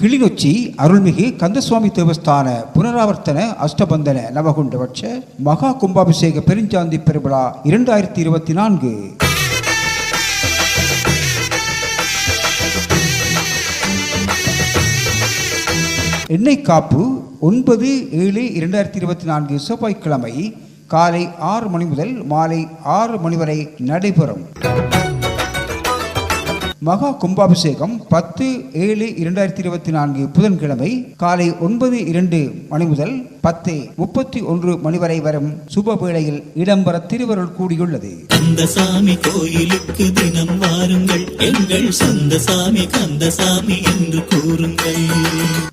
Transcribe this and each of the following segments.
கிளிநொச்சி அருள்மிகு கந்தசுவாமி தேவஸ்தான புனராவர்த்தன அஷ்டபந்தன நவகுண்டபட்ச மகா கும்பாபிஷேக பெருஞ்சாந்தி பெருவிழா இரண்டாயிரத்தி இருபத்தி நான்கு. எண்ணெய் காப்பு ஒன்பது ஏழு இரண்டாயிரத்தி இருபத்தி நான்கு செவ்வாய்க்கிழமை காலை ஆறு மணி முதல் மாலை ஆறு மணி வரை நடைபெறும். மகா கும்பாபிஷேகம் பத்து ஏழு இரண்டாயிரத்தி இருபத்தி நான்கு புதன்கிழமை காலை ஒன்பது இரண்டு மணி முதல் பத்து முப்பத்தி ஒன்று மணி வரை வரும் சுப வேளையில் இடம்பெற திருவருள் கூடியுள்ளது. கந்தசாமி கோயிலுக்கு தினம் வாருங்கள். எங்கள் சொந்தசாமி கந்தசாமி என்று கூறுங்கள்.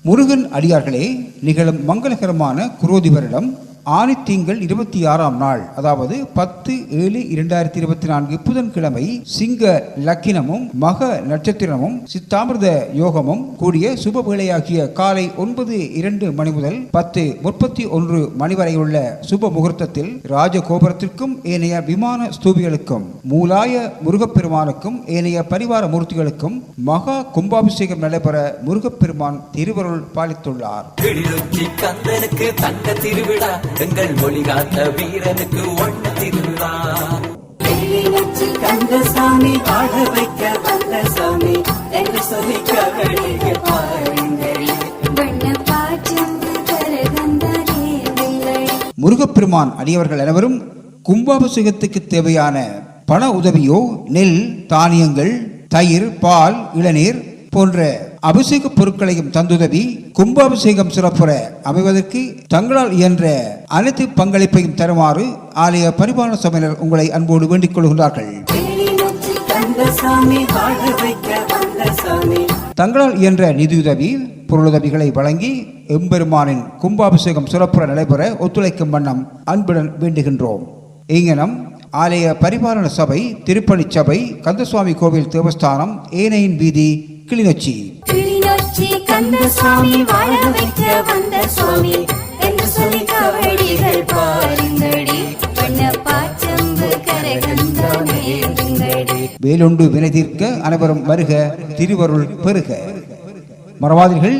முருகன் அடியார்களே நிகழும் மங்களகரமான குரோதி வருடம் ஆனி திங்கள் இருபத்தி ஆறாம் நாள் அதாவது பத்து ஏழு இரண்டாயிரத்தி இருபத்தி நான்கு புதன்கிழமை சிங்க லக்கினமும் மக நட்சத்திரமும் சித்தாமிர்த யோகமும் கூடிய சுப வேளையாகிய காலை ஒன்பது இரண்டு மணி முதல் பத்து முப்பத்தி ஒன்று மணி வரையுள்ள சுப முகூர்த்தத்தில் ராஜகோபுரத்திற்கும் ஏனைய விமான ஸ்தூபிகளுக்கும் மூலாய முருகப்பெருமானுக்கும் ஏனைய பரிவார மூர்த்திகளுக்கும் மகா கும்பாபிஷேகம் நடைபெற முருகப்பெருமான் திருவருள் பாலித்துள்ளார். தங்க திருவிழா. எங்கள் மொழி காத்த வீரனுக்கு ஒண்ண திருவிழா. கந்தசாமி பாட வைக்க வந்த சாமி என்று சொல்லி கவனிக்க பாருங்கள். வண்ணப்பாச்சம்பு கரகந்தரே வெள்ளை முருகப்பெருமான் அடியவர்கள் அனைவரும் கும்பாபிஷேகத்துக்கு தேவையான பண உதவியோ நெல் தானியங்கள் தயிர் பால் இளநீர் போன்ற அபிஷேக பொருட்களையும் தந்துதவி கும்பாபிஷேகம் சிறப்புற அமைவதற்கு தங்களால் இயன்ற அனைத்து பங்களிப்பையும் தருமாறு ஆலய பரிபாலன சபையினர் உங்களை அன்போடு வேண்டிக் கொள்கிறார்கள் தங்களால் இயன்ற நிதியுதவி பொருளுதவிகளை வழங்கி எம்பெருமானின் கும்பாபிஷேகம் சிறப்புற நடைபெற ஒத்துழைக்கும் வண்ணம் அன்புடன் வேண்டுகின்றோம். இங்கனம் ஆலய பரிபாலன சபை திருப்பணி சபை கந்தசுவாமி கோவில் தேவஸ்தானம் ஏனையின் வீதி கிளிநொச்சி. கிளிநொச்சி கந்தசாமி வாழ வைக்க வேலுண்டு வினை தீர்க்க அனைவரும் வருக திருவருள் பெருக மரவாதிகள்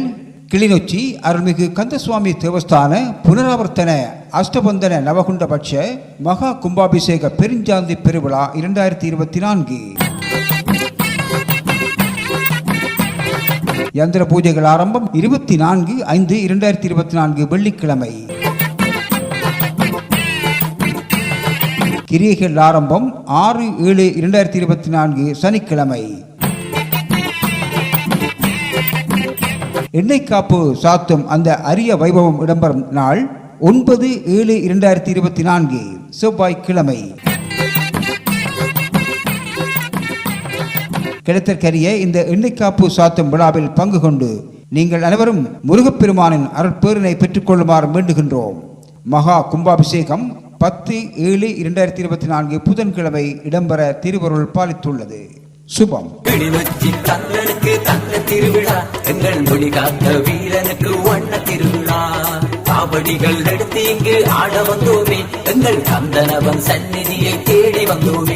கிளிநொச்சி அருள்மிகு கந்தசுவாமி தேவஸ்தான புனராவர்த்தன அஷ்டபந்தன நவகுண்டபட்ச மகா கும்பாபிஷேக பெருஞ்சாந்தி பெருவிழா இரண்டாயிரத்தி இருபத்தி நான்கு. யந்திர பூஜைகள் ஆரம்பம் இருபத்தி நான்கு ஐந்து இரண்டாயிரத்தி இருபத்தி நான்கு வெள்ளிக்கிழமை. கிரியைகள் ஆரம்பம் ஆறு ஏழு இரண்டாயிரத்தி இருபத்தி நான்கு சனிக்கிழமை. எண்ணெய் காப்பு சாத்தும் அந்த அரிய வைபவம் இடம்பெறும் நாள் ஒன்பது ஏழு இரண்டாயிரத்தி இருபத்தி நான்கு செவ்வாய்க்கிழமை. கிடைத்தற்கரிய இந்த எண்ணெய் காப்பு சாத்தும் விழாவில் பங்கு கொண்டு நீங்கள் அனைவரும் முருகப்பெருமானின் அருட்பேரினை பெற்றுக்கொள்ளுமாறு வேண்டுகின்றோம். மகா கும்பாபிஷேகம் பத்து ஏழு இரண்டாயிரத்தி இருபத்தி நான்கு புதன்கிழமை இடம்பெற திருவருள் பாலித்துள்ளது. சுபம். திருவிழா எங்கள் மொழி காத்த வீரனுக்கு ஒண்ண திருவிழா. காவடிகள் எடுத்து இங்கு ஆட வந்தோமே எங்கள் கந்தனவன் சந்நிதியை தேடி வந்தோமே.